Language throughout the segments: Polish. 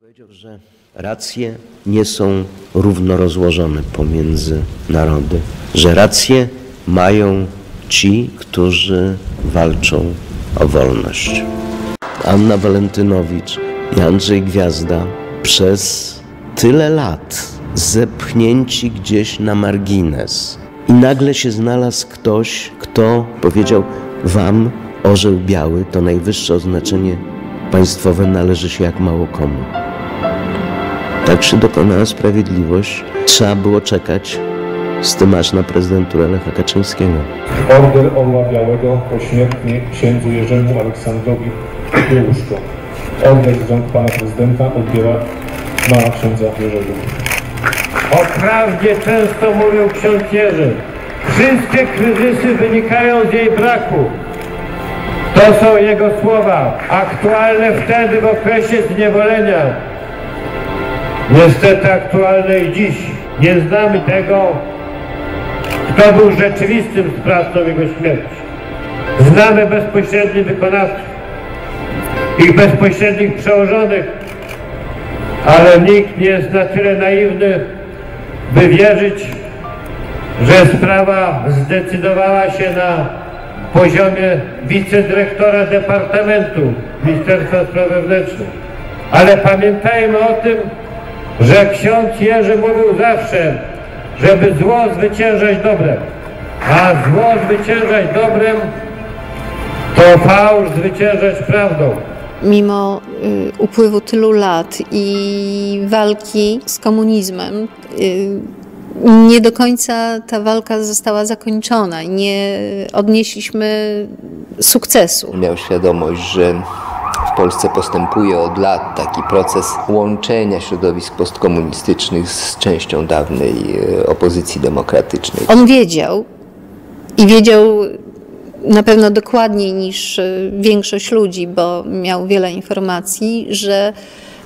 Powiedział, że racje nie są równo rozłożone pomiędzy narody, że racje mają ci, którzy walczą o wolność. Anna Walentynowicz i Andrzej Gwiazda przez tyle lat zepchnięci gdzieś na margines i nagle się znalazł ktoś, kto powiedział wam orzeł biały to najwyższe oznaczenie państwowe należy się jak mało komu. Tak się dokonała sprawiedliwość. Trzeba było czekać z tym aż na prezydenturę Lecha Kaczyńskiego. Order Orła Białego pośmiertnie księdzu Jerzemu Aleksandrowi Piełuszko. Order z rąk pana prezydenta odbiera mała księdza Jerzego. O prawdzie często mówił ksiądz Jerzy. Wszystkie kryzysy wynikają z jej braku. To są jego słowa, aktualne wtedy w okresie zniewolenia. Niestety aktualne i dziś. Nie znamy tego, kto był rzeczywistym sprawcą jego śmierci. Znamy bezpośrednich wykonawców, ich bezpośrednich przełożonych, ale nikt nie jest na tyle naiwny, by wierzyć, że sprawa zdecydowała się na poziomie wicedyrektora Departamentu Ministerstwa Spraw Wewnętrznych. Ale pamiętajmy o tym, że ksiądz Jerzy mówił zawsze, żeby zło zwyciężać dobrem, a zło zwyciężać dobrem, to fałsz zwyciężać prawdą. mimo y, upływu tylu lat i walki z komunizmem, y, nie do końca ta walka została zakończona. Nie odnieśliśmy sukcesu. Miał świadomość, że Polsce postępuje od lat taki proces łączenia środowisk postkomunistycznych z częścią dawnej e, opozycji demokratycznej. On wiedział i wiedział na pewno dokładniej niż y, większość ludzi, bo miał wiele informacji, że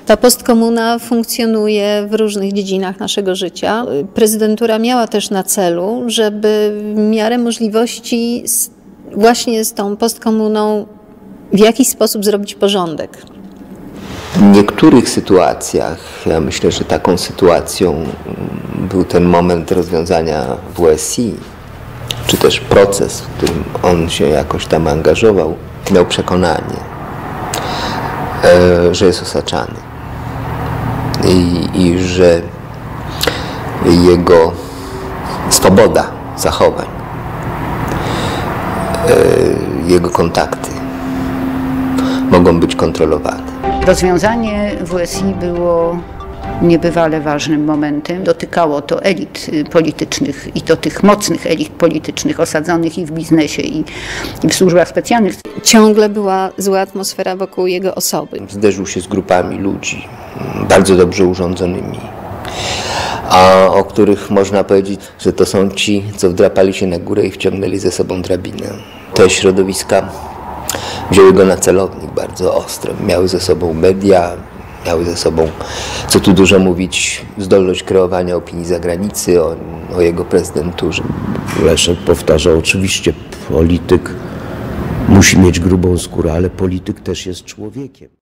ta postkomuna funkcjonuje w różnych dziedzinach naszego życia. Prezydentura miała też na celu, żeby w miarę możliwości właśnie z tą postkomuną w jakiś sposób zrobić porządek. W niektórych sytuacjach, ja myślę, że taką sytuacją był ten moment rozwiązania WSI, czy też proces, w którym on się jakoś tam angażował, miał przekonanie, e, że jest osaczany i, i że jego swoboda zachowań, e, jego kontakty mogą być kontrolowane. Rozwiązanie WSI było niebywale ważnym momentem. Dotykało to elit politycznych i to tych mocnych elit politycznych osadzonych i w biznesie i, i w służbach specjalnych. Ciągle była zła atmosfera wokół jego osoby. Zderzył się z grupami ludzi, bardzo dobrze urządzonymi, a o których można powiedzieć, że to są ci, co wdrapali się na górę i wciągnęli ze sobą drabinę. Te środowiska wzięły go na celownik bardzo ostro. Miały ze sobą media, miały ze sobą, co tu dużo mówić, zdolność kreowania opinii zagranicy o, o jego prezydenturze. Leszek powtarzał, oczywiście polityk musi mieć grubą skórę, ale polityk też jest człowiekiem.